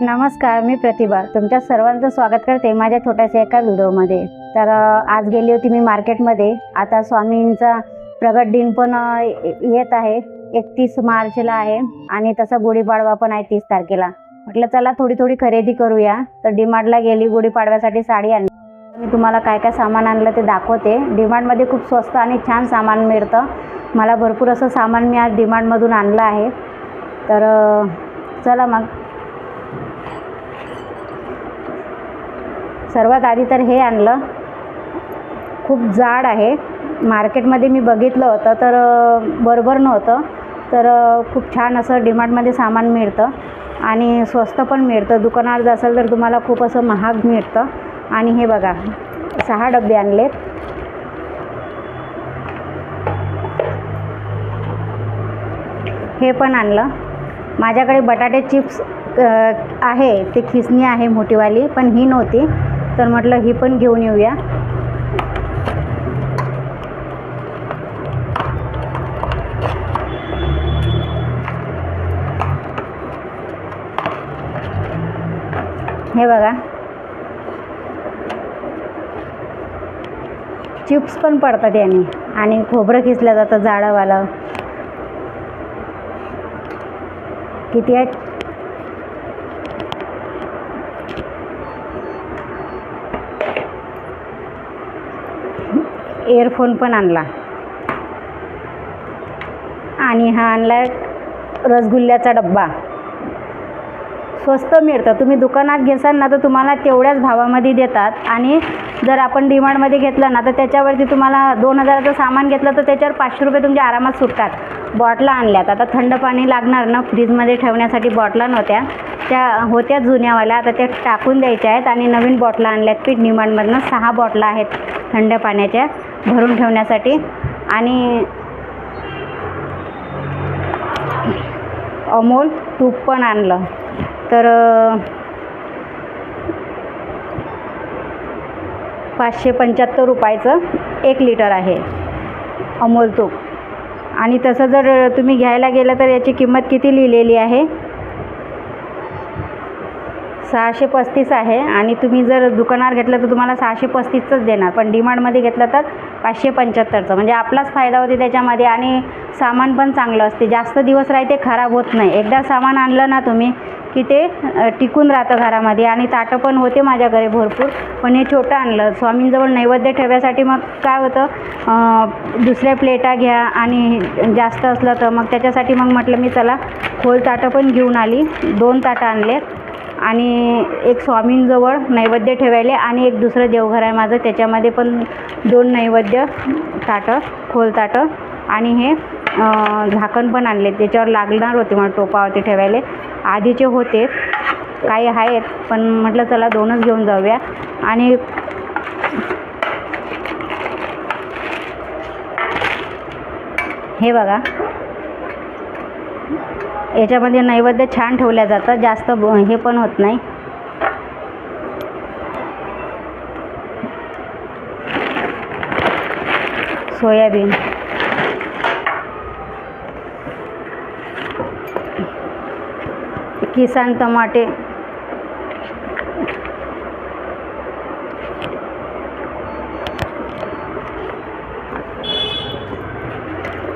नमस्कार मी प्रतिभा. तुमच्या सर्वांचं स्वागत करते माझ्या छोट्याशा एका व्हिडिओमध्ये. तर आज गेली होती मी मार्केटमध्ये. आता स्वामींचा प्रगट दिन पण येत आहे. एकतीस मार्चला आहे आणि तसा गुढीपाडवा पण आहे तीस तारखेला. म्हटलं चला थोडी थोडी खरेदी करूया. तर डीमार्टला गेली गुढीपाडव्यासाठी साडी आणली. मी तुम्हाला काय काय सामान आणलं ते दाखवते. डीमार्टमध्ये खूप स्वस्त आणि छान सामान मिळतं. मला भरपूर असं सामान मी आज डीमार्टमधून आणलं आहे. तर चला मग. सर्वात आधी तर हे आणलं. खूप जाड आहे. मार्केटमध्ये मी बघितलं होतं तर बरोबर नव्हतं. तर खूप छान असं डिमार्टमध्ये सामान मिळतं आणि स्वस्त पण मिळतं. दुकानात जासाल तर तुम्हाला खूप असं महाग मिळतं. आणि हे बघा सहा डबे आणलेत. हे पण आणलं. माझ्याकडे बटाटे चिप्स आहे. ते खिसणी आहे मोठीवाली पण ही नव्हती. तर म्हटलं ही पण घेऊन येऊया. हे बघा. चिप्स पण पडतात याने. आणि खोबरं खिसलं जातं जाडंवालं किती आहेत एअरफोन पण आणला. आणि हा आणला रसगुल्ल्याचा डब्बा. स्वस्त मिळतं. तुम्ही दुकानात घेसाल ना तर तुम्हाला तेवढ्याच भावामध्ये देतात. आणि जर आपण डिमांडमध्ये घेतलं ना तर त्याच्यावरती तुम्हाला दोन हजाराचं सामान घेतलं तर त्याच्यावर पाचशे रुपये तुमच्या आरामात सुटतात. बॉटला आणल्यात. आता थंड पाणी लागणार ना फ्रीजमध्ये ठेवण्यासाठी बॉटला नव्हत्या. त्या होत्या जुन्यावाल्या आता त्या टाकून द्यायच्या आहेत. आणि नवीन बॉटला आणल्यात पीठ. डिमांडमधनं सहा बॉटला आहेत थंड पाण्याच्या. भरून ठेवण्यासाठी. आणि अमोल तूप पण आणलं. तर पाचशे पंच्याहत्तर रुपयाचं एक लिटर आहे. अमोल तूप आणि तसं जर तुम्ही घ्यायला गेलं तर याची किंमत किती लिहिलेली आहे? सहाशे पस्तीस आहे आणि तुम्ही जर दुकानावर घेतलं तर तुम्हाला सहाशे पस्तीसचंच देणार. पण डिमांडमध्ये घेतलं तर पाचशे पंच्याहत्तरचं. म्हणजे आपलाच फायदा होते त्याच्यामध्ये आणि सामान पण चांगलं असते. जास्त दिवस राहते खराब होत नाही. एकदा सामान आणलं ना तुम्ही की ते टिकून राहतं घरामध्ये आणि ताटं पण होते माझ्या घरी भरपूर. पण हे छोटं आणलं. स्वामींजवळ नैवेद्य ठेवायसाठी मग काय होतं दुसऱ्या प्लेटा घ्या आणि जास्त असलं तर मग त्याच्यासाठी मग म्हटलं मी चला खोल ताटं पण घेऊन आली. दोन ताटं आणले आणि एक स्वामींजवळ नैवेद्य ठेवायले आणि एक दुसरं देवघर आहे माझं. त्याच्यामध्ये पण दोन नैवेद्य ताटं खोल ताटं आणि हे झाकण पण आणले. त्याच्यावर लागणार होते मला टोपावरती ठेवायले. आधीचे होते. काही आहेत पण म्हटलं चला दोनच घेऊन जाऊया. आणि हे बघा. याच्यामध्ये नैवेद्य छान ठेवल्या जातं जास्त ब- हे पण होत नाही. सोयाबीन. किसान टमाटे.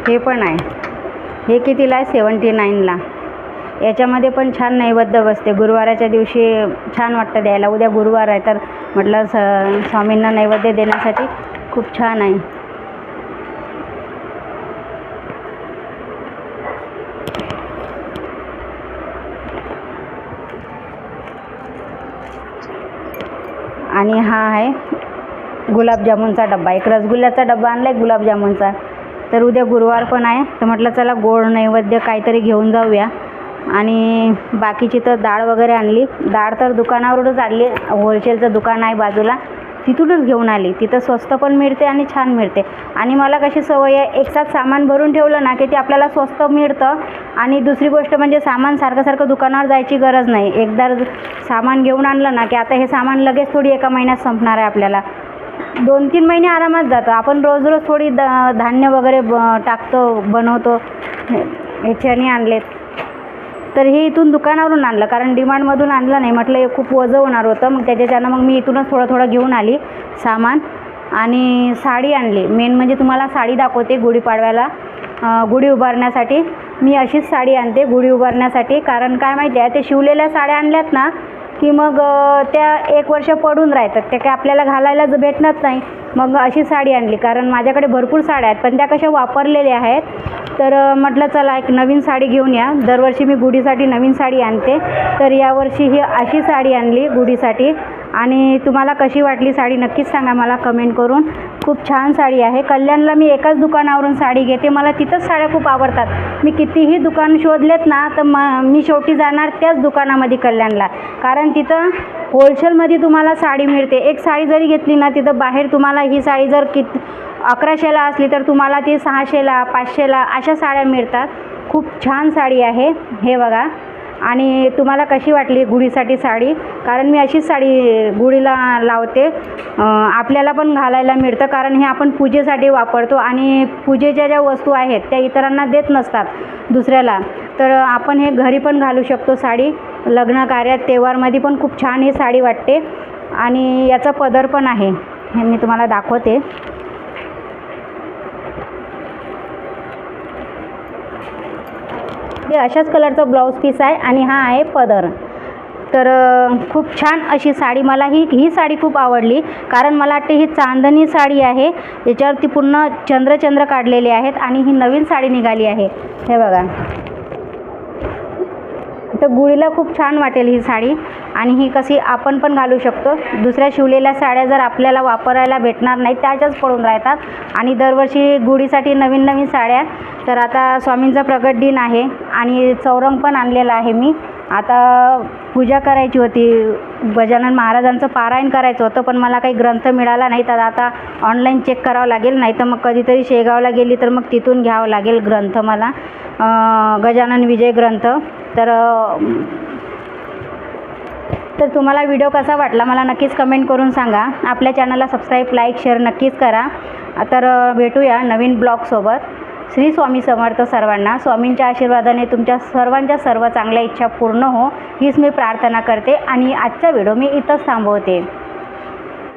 हे पण आहे. हे कितीला आहे? सेवन्टी नाईनला. याच्यामध्ये पण छान नैवेद्य बसते. गुरुवाराच्या दिवशी छान वाटतं द्यायला. उद्या गुरुवार आहे तर म्हटलं स स्वामींना नैवेद्य देण्यासाठी खूप छान आहे. आणि हा आहे गुलाबजामुनचा डब्बा. एक रसगुल्ल्याचा डब्बा आणला आहे गुलाबजामुनचा. तर उद्या गुरुवार पण आहे. तर म्हटलं चला गोड नैवेद्य काहीतरी घेऊन जाऊया. आणि बाकीची तर डाळ वगैरे आणली. डाळ तर दुकानावरूनच आणली. होलसेलचं दुकान आहे बाजूला. तिथूनच घेऊन आली. तिथं स्वस्त पण मिळते आणि छान मिळते. आणि मला कशी सवय आहे एकसाथ सामान भरून ठेवलं ना की ते आपल्याला स्वस्त मिळतं. आणि दुसरी गोष्ट म्हणजे सामान सारखं सारखं दुकानावर जायची गरज नाही. एकदा सामान घेऊन आणलं ना की आता हे सामान लगेच थोडी एका महिन्यात संपणार आहे आपल्याला. दोन तीन महिने आरामात जातं. आपण रोज रोज थोडी द धान्य वगैरे ब टाकतो बनवतो. ह्याच्याने आणलेत. तर हे इथून दुकानावरून आणलं कारण डिमांडमधून आणलं नाही. म्हटलं हे खूप वजं होणार होतं. मग त्याच्याच्यानं मग मी इथूनच थोडं थोडं घेऊन आली सामान आणि साडी आणली. मेन म्हणजे तुम्हाला साडी दाखवते गुढीपाडव्याला. गुढी उभारण्यासाठी. मी अशीच साडी आणते गुढी उभारण्यासाठी. कारण काय माहिती आहे ते शिवलेल्या साड्या आणल्यात ना की मग त्या एक वर्ष पडून राहतात. त्या काय आपल्याला घालायला ज- भेटणार नाही. मग अशी साडी आणली. कारण माझ्याकडे भरपूर साड्या आहेत. पण त्या कशा वापरलेल्या आहेत? तर म्हटलं चला एक नवीन साडी घेऊन या. दरवर्षी मी गुढीसाठी नवीन साडी आणते. तर यावर्षी ही अशी साडी आणली गुढीसाठी. आणि तुम्हाला कशी वाटली साडी नक्कीच सांगा मला कमेंट करून. खूप छान साडी आहे. कल्याणला मी एकाच दुकानावरून साडी घेते. मला तिथंच साड्या खूप आवडतात. मी कितीही दुकान शोधलेत ना तर म मी शेवटी जाणार त्याच दुकानामध्ये कल्याणला. कारण तिथं होलसेलमध्ये तुम्हाला साडी मिळते. एक साडी जरी घेतली ना तिथं बाहेर तुम्हाला ही साडी जर कित अकराशेला असली तर तुम्हाला ती सहाशेला पाचशेला अशा साड्या मिळतात. खूप छान साडी आहे. हे बघा. आणि तुम्हाला कशी वाटली गुढीसाठी साडी? कारण मी अशीच साडी गुढीला लावते. आपल्याला पण घालायला मिळतं कारण हे आपण पूजेसाठी वापरतो आणि पूजेच्या ज्या वस्तू आहेत त्या इतरांना देत नसतात दुसऱ्याला. तर आपण हे घरी पण घालू शकतो साडी. लग्न कार्यात तेव्हारमध्ये पण खूप छान ही साडी वाटते. आणि याचा पदर पण आहे. हे मी तुम्हाला दाखवते. हे अशाच कलरचं ब्लाऊज पीस आहे आणि हा आहे पदर. तर खूप छान अशी साडी मला ही ही साडी खूप आवडली. कारण मला वाटते ही चांदणी साडी आहे याच्यावरती पूर्ण चंद्रचंद्र काढलेले आहेत आणि ही नवीन साडी निघाली आहे. हे बघा. तर गुळीला खूप छान वाटेल ही साडी. आणि ही कशी आपण पण घालू शकतो. दुसऱ्या शिवलेल्या साड्या जर आपल्याला वापरायला भेटणार नाही त्याच्याच पडून राहतात. आणि दरवर्षी गुढीसाठी नवीन नवीन साड्या. तर आता स्वामींचा प्रगट दिन आहे आणि चौरंग पण आणलेला आहे मी. आता पूजा करायची होती. गजानन महाराजांचं पारायण करायचं होतं पण मला काही ग्रंथ मिळाला नाही. तर आता ऑनलाईन चेक करावं लागेल नाही तर मग कधीतरी शेगावला गेली तर मग तिथून घ्यावं लागेल ग्रंथ मला. गजानन विजय ग्रंथ. तर तर तुम्हाला व्हिडिओ कसा वाटला मला नक्कीच कमेंट करून सांगा. आपल्या चॅनलला सबस्क्राईब लाईक शेअर नक्कीच करा. तर भेटूया नवीन ब्लॉगसोबत श्री स्वामी समर्थ सर्वांना. स्वामींच्या आशीर्वादाने तुमच्या सर्वांच्या सर्व चांगल्या इच्छा पूर्ण हो. हीच मी प्रार्थना करते आणि आजचा व्हिडिओ मी इथंच थांबवते.